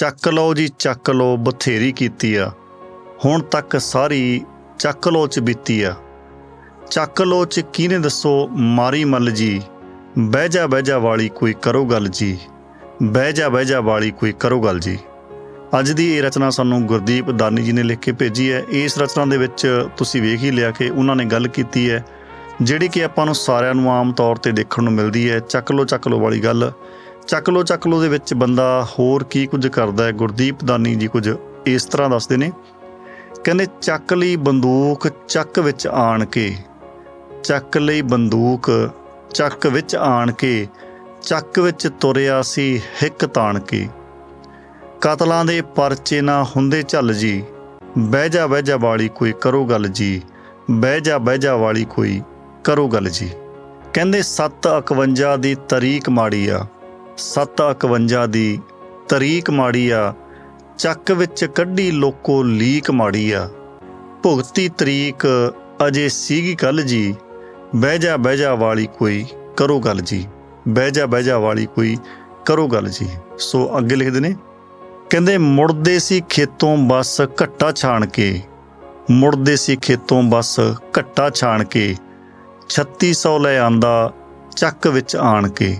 ਚੱਕ ਲਓ ਜੀ, ਚੱਕ ਲਓ, ਬਥੇਰੀ ਕੀਤੀ ਆ। ਹੁਣ ਤੱਕ ਸਾਰੀ ਚੱਕ ਲਓ ਚ ਬੀਤੀ ਆ। ਚੱਕ ਲਓ ਚ ਕਿਹਨੇ ਦੱਸੋ, ਮਾਰੀ ਮੱਲ ਜੀ। ਬਹਿ ਜਾ ਬਹਿ ਜਾ ਵਾਲੀ ਕੋਈ ਕਰੋ ਗੱਲ ਜੀ। ਬਹਿ ਜਾ ਬਹਿ ਜਾ ਵਾਲੀ ਕੋਈ ਕਰੋ ਗੱਲ ਜੀ। ਅੱਜ ਦੀ ਇਹ ਰਚਨਾ ਸਾਨੂੰ ਗੁਰਦੀਪ ਦਾਨੀ ਜੀ ਨੇ ਲਿਖ ਕੇ ਭੇਜੀ ਹੈ। ਇਸ ਰਚਨਾ ਦੇ ਵਿੱਚ ਤੁਸੀਂ ਵੇਖ ਹੀ ਲਿਆ ਕਿ ਉਹਨਾਂ ਨੇ ਗੱਲ ਕੀਤੀ ਹੈ। ਜਿਹੜੀ ਕਿ ਆਪਾਂ ਨੂੰ ਸਾਰਿਆਂ ਨੂੰ ਆਮ ਤੌਰ ਤੇ ਦੇਖਣ ਨੂੰ ਮਿਲਦੀ ਹੈ, ਚੱਕ ਲੋ ਚੱਕ ਲੋ ਵਾਲੀ ਗੱਲ। ਚੱਕ ਲੋ ਚੱਕ ਲੋ ਦੇ ਵਿੱਚ ਬੰਦਾ ਹੋਰ ਕੀ ਕੁਝ ਕਰਦਾ ਹੈ? ਗੁਰਦੀਪ ਦਾਨੀ ਜੀ ਕੁਝ ਇਸ ਤਰ੍ਹਾਂ ਦੱਸਦੇ ਨੇ। ਕਹਿੰਦੇ ਚੱਕ ਲਈ ਬੰਦੂਕ ਚੱਕ ਵਿੱਚ ਆਣ ਕੇ, ਚੱਕ ਲਈ ਬੰਦੂਕ ਚੱਕ ਵਿੱਚ ਆਣ ਕੇ, ਚੱਕ ਵਿੱਚ ਤੁਰਿਆ ਸੀ ਹਿੱਕ ਤਾਣ ਕੇ। ਕਤਲਾਂ ਦੇ ਪਰਚੇ ਨਾ ਹੁੰਦੇ ਝੱਲ ਜੀ, ਬਹਿ ਜਾ ਬਹਿ ਜਾ ਵਾਲੀ ਕੋਈ ਕਰੋ ਗੱਲ ਜੀ, ਬਹਿ ਜਾ ਬਹਿ ਜਾ ਵਾਲੀ ਕੋਈ ਕਰੋ ਗੱਲ ਜੀ। ਕਹਿੰਦੇ 751 ਦੀ ਤਰੀਕ ਮਾੜੀ ਆ 751 ਦੀ ਤਰੀਕ ਮਾੜੀ ਆ, ਚੱਕ ਵਿੱਚ ਕੱਢੀ ਲੋਕੋ ਲੀਕ ਮਾੜੀ ਆ। ਭੁਗਤੀ ਤਰੀਕ ਅਜੇ ਸੀਗੀ ਕੱਲ ਜੀ ਬਹਿ ਜਾ ਬਹਿ ਜਾ ਵਾਲੀ ਕੋਈ ਕਰੋ ਗੱਲ ਜੀ ਬਹਿ ਜਾ ਬਹਿ ਜਾ ਵਾਲੀ ਕੋਈ ਕਰੋ ਗੱਲ ਜੀ। ਸੋ ਅੱਗੇ ਲਿਖਦੇ ਨੇ, ਕਹਿੰਦੇ ਮੁੜਦੇ ਸੀ ਖੇਤੋਂ ਬਸ ਘੱਟਾ ਛਾਣ ਕੇ, ਮੁੜਦੇ ਸੀ ਖੇਤੋਂ ਬਸ ਘੱਟਾ ਛਾਣ ਕੇ 3600 ਲੈ ਆਂਦਾ ਚੱਕ ਵਿੱਚ ਆਣ ਕੇ।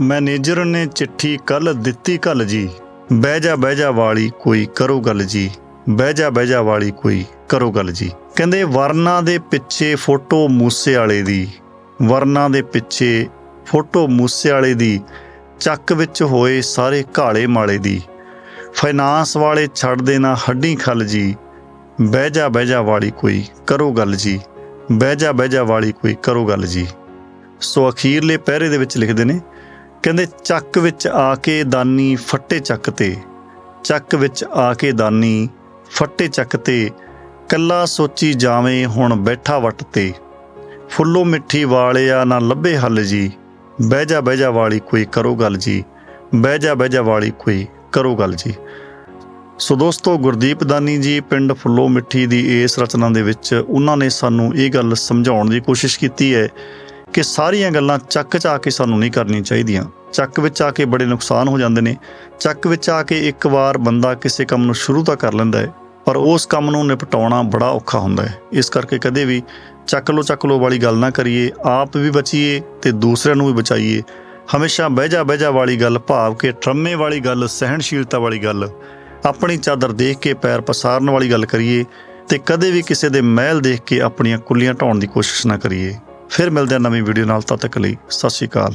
ਮੈਨੇਜਰ ਨੇ ਚਿੱਠੀ ਕੱਲ ਦਿੱਤੀ ਕੱਲ ਜੀ। ਬਹਿ ਜਾ ਬਹਿ ਜਾ ਵਾਲੀ ਕੋਈ ਕਰੋ ਗੱਲ ਜੀ। ਬਹਿ ਜਾ ਬਹਿ ਜਾ ਵਾਲੀ ਕੋਈ ਕਰੋ ਗੱਲ ਜੀ। ਕਹਿੰਦੇ ਵਰਨਾ ਦੇ ਪਿੱਛੇ ਫੋਟੋ ਮੂਸੇ ਵਾਲੇ ਦੀ। ਵਰਨਾ ਦੇ ਪਿੱਛੇ ਫੋਟੋ ਮੂਸੇ ਵਾਲੇ ਦੀ। ਚੱਕ ਵਿੱਚ ਹੋਏ ਸਾਰੇ ਘਾਲੇ ਮਾਲੇ ਦੀ। ਫਾਈਨਾਂਸ ਵਾਲੇ ਛੱਡ ਦੇਣਾ ਹੱਡੀ ਖਲ ਜੀ। ਬਹਿ ਜਾ ਬਹਿ ਜਾ ਵਾਲੀ ਕੋਈ ਕਰੋ ਗੱਲ ਜੀ। ਬਹਿ ਜਾ ਬਹਿ ਜਾ ਵਾਲੀ ਕੋਈ ਕਰੋ ਗੱਲ ਜੀ। ਸੋ ਅਖੀਰਲੇ ਪਹਿਰੇ ਦੇ ਵਿੱਚ ਲਿਖਦੇ ਨੇ ਕਹਿੰਦੇ, ਚੱਕ ਵਿੱਚ ਆ ਕੇ ਦਾਨੀ ਫੱਟੇ ਚੱਕ ਤੇ, ਚੱਕ ਵਿੱਚ ਆ ਕੇ ਦਾਨੀ ਫੱਟੇ ਚੱਕ ਤੇ, ਕੱਲਾ ਸੋਚੀ ਜਾਵੇਂ ਹੁਣ ਬੈਠਾ ਵਟ ਤੇ। ਫੁੱਲੋ ਮਿੱਠੀ ਵਾਲਿਆ ਨਾ ਲੱਭੇ ਹੱਲ ਜੀ ਬਹਿ ਜਾ ਬਹਿ ਜਾ ਵਾਲੀ ਕੋਈ ਕਰੋ ਗੱਲ ਜੀ ਬਹਿ ਜਾ ਬਹਿ ਜਾ ਵਾਲੀ ਕੋਈ ਕਰੋ ਗੱਲ ਜੀ। ਸੋ ਦੋਸਤੋ, ਗੁਰਦੀਪ ਦਾਨੀ ਜੀ ਪਿੰਡ ਫੁੱਲੋ ਮਿੱਠੀ ਦੀ ਇਸ ਰਚਨਾ ਦੇ ਵਿੱਚ ਉਹਨਾਂ ਨੇ ਸਾਨੂੰ ਇਹ ਗੱਲ ਸਮਝਾਉਣ ਦੀ ਕੋਸ਼ਿਸ਼ ਕੀਤੀ ਹੈ ਕਿ ਸਾਰੀਆਂ ਗੱਲਾਂ ਚੱਕ 'ਚ ਆ ਕੇ ਸਾਨੂੰ ਨਹੀਂ ਕਰਨੀਆਂ ਚਾਹੀਦੀਆਂ। ਚੱਕ ਵਿੱਚ ਆ ਕੇ ਬੜੇ ਨੁਕਸਾਨ ਹੋ ਜਾਂਦੇ ਨੇ। ਚੱਕ ਵਿੱਚ ਆ ਕੇ ਇੱਕ ਵਾਰ ਬੰਦਾ ਕਿਸੇ ਕੰਮ ਨੂੰ ਸ਼ੁਰੂ ਤਾਂ ਕਰ ਲੈਂਦਾ ਹੈ, ਪਰ ਉਸ ਕੰਮ ਨੂੰ ਨਿਪਟਾਉਣਾ ਬੜਾ ਔਖਾ ਹੁੰਦਾ ਹੈ। ਇਸ ਕਰਕੇ ਕਦੇ ਵੀ ਚੱਕ ਲੋ ਚੱਕ ਲੋ ਵਾਲੀ ਗੱਲ ਨਾ ਕਰੀਏ, ਆਪ ਵੀ ਬਚੀਏ ਤੇ ਦੂਸਰਿਆਂ ਨੂੰ ਵੀ ਬਚਾਈਏ। ਹਮੇਸ਼ਾ ਬਹਿ ਜਾ ਬਹਿ ਵਾਲੀ ਗੱਲ, ਭਾਵ ਕਿ ਟਰਮੇ ਵਾਲੀ ਗੱਲ, ਸਹਿਣਸ਼ੀਲਤਾ ਵਾਲੀ ਗੱਲ, ਆਪਣੀ ਚਾਦਰ ਦੇਖ ਕੇ ਪੈਰ ਪਸਾਰਨ ਵਾਲੀ ਗੱਲ ਕਰੀਏ ਤੇ ਕਦੇ ਵੀ ਕਿਸੇ ਦੇ ਮਹਿਲ ਦੇਖ ਕੇ ਆਪਣੀਆਂ ਕੁੱਲੀਆਂ ਢਾਉਣ ਦੀ ਕੋਸ਼ਿਸ਼ ਨਾ ਕਰੀਏ। ਫਿਰ ਮਿਲਦੇ ਹਾਂ ਨਵੀਂ ਵੀਡੀਓ ਨਾਲ, ਤਦ ਤੱਕ ਲਈ ਸਤਿ ਸ਼੍ਰੀ ਅਕਾਲ।